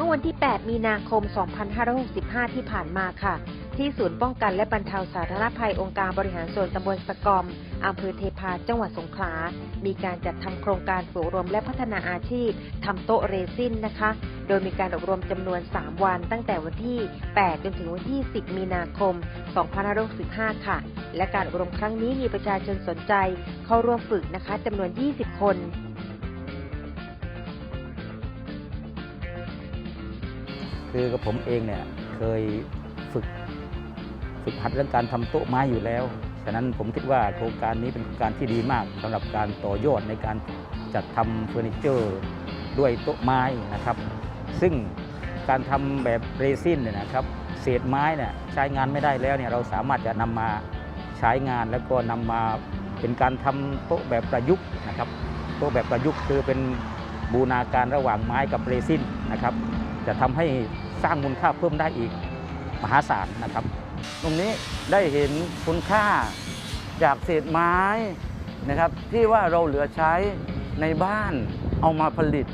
มื่อวันที่ 8 มีนาคม 2565 ที่ผ่านมาค่ะ ที่ศูนย์ป้องกันและบรรเทาสาธารณภัยองค์การบริหารส่วนตำบลสะกอมอำเภอเทพาจังหวัดสงขลา มีการจัดทำโครงการฝึกอบรมและพัฒนาอาชีพทำโต๊ะเรซินนะคะ โดยมีการอบรมจำนวน 3 วัน ตั้งแต่วันที่ 8 จนถึงวันที่ 10 มีนาคม 2565 ค่ะ และการอบรมครั้งนี้มีประชาชนสนใจเข้าร่วมฝึกนะคะจำนวน 20 คน คือกับผมเองเนี่ยเคยฝึกฝึกหัดเรื่องการทำโต๊ะไม้อยู่แล้ว ฉะนั้นผมคิดว่าโครงการนี้เป็นโครงการที่ดีมากสำหรับการต่อยอดในการจัดทำเฟอร์นิเจอร์ด้วยโต๊ะไม้นะครับ ซึ่งการทำแบบเรซินเนี่ยนะครับ เศษไม้เนี่ยใช้งานไม่ได้แล้วเนี่ยเราสามารถจะนำมาใช้งานแล้วก็นำมาเป็นการทำโต๊ะแบบประยุกต์นะครับโต๊ะแบบประยุกต์คือเป็นบูรณาการระหว่างไม้กับเรซินนะครับ จะทำให้สร้างมูลค่าเพิ่มได้อีกมหาศาลนะครับ ตรงนี้ได้เห็นคุณค่าจากเศษไม้นะครับ ที่ว่าเราเหลือใช้ในบ้านเอามาผลิต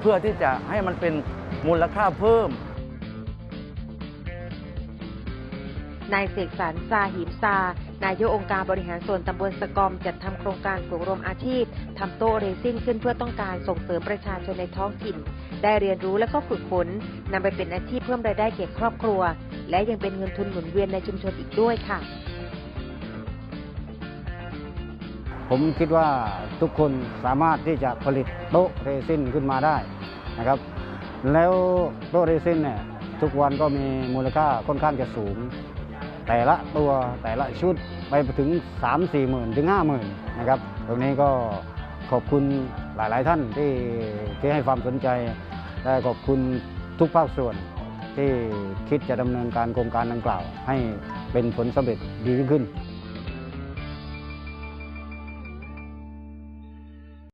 เพื่อที่จะให้มันเป็นมูลค่าเพิ่มนายเสกสรรซาหิมซา นายกองค์การบริหารส่วนตำบลสะกอมจัดทำโครงการฝึกอบรมอาชีพทำโต๊ะเรซิ่นขึ้นเพื่อต้องการส่งเสริมประชาชนในท้องถิ่น ได้เรียนรู้และก็ฝึกฝนนำไปเป็นอาชีพเพิ่มรายได้แก่ครอบครัว และยังเป็นเงินทุนหมุนเวียนในชุมชนอีกด้วยค่ะ ผมคิดว่าทุกคนสามารถที่จะผลิตโต๊ะเรซินขึ้นมาได้นะครับ แล้วโต๊ะเรซินเนี่ยทุกวันก็มีมูลค่าค่อนข้างจะสูง แต่ละตัวแต่ละชุดไปถึง 3 4หมื่นถึง 5 0,000นะครับตรงนี้ก็ขอบคุณหลาย ๆ ท่านที่ที่ให้ความสนใจ และขอบคุณทุกภาคส่วนที่คิดจะดำเนินการโครงการดังกล่าว ให้เป็นผลสำเร็จดีขึ้น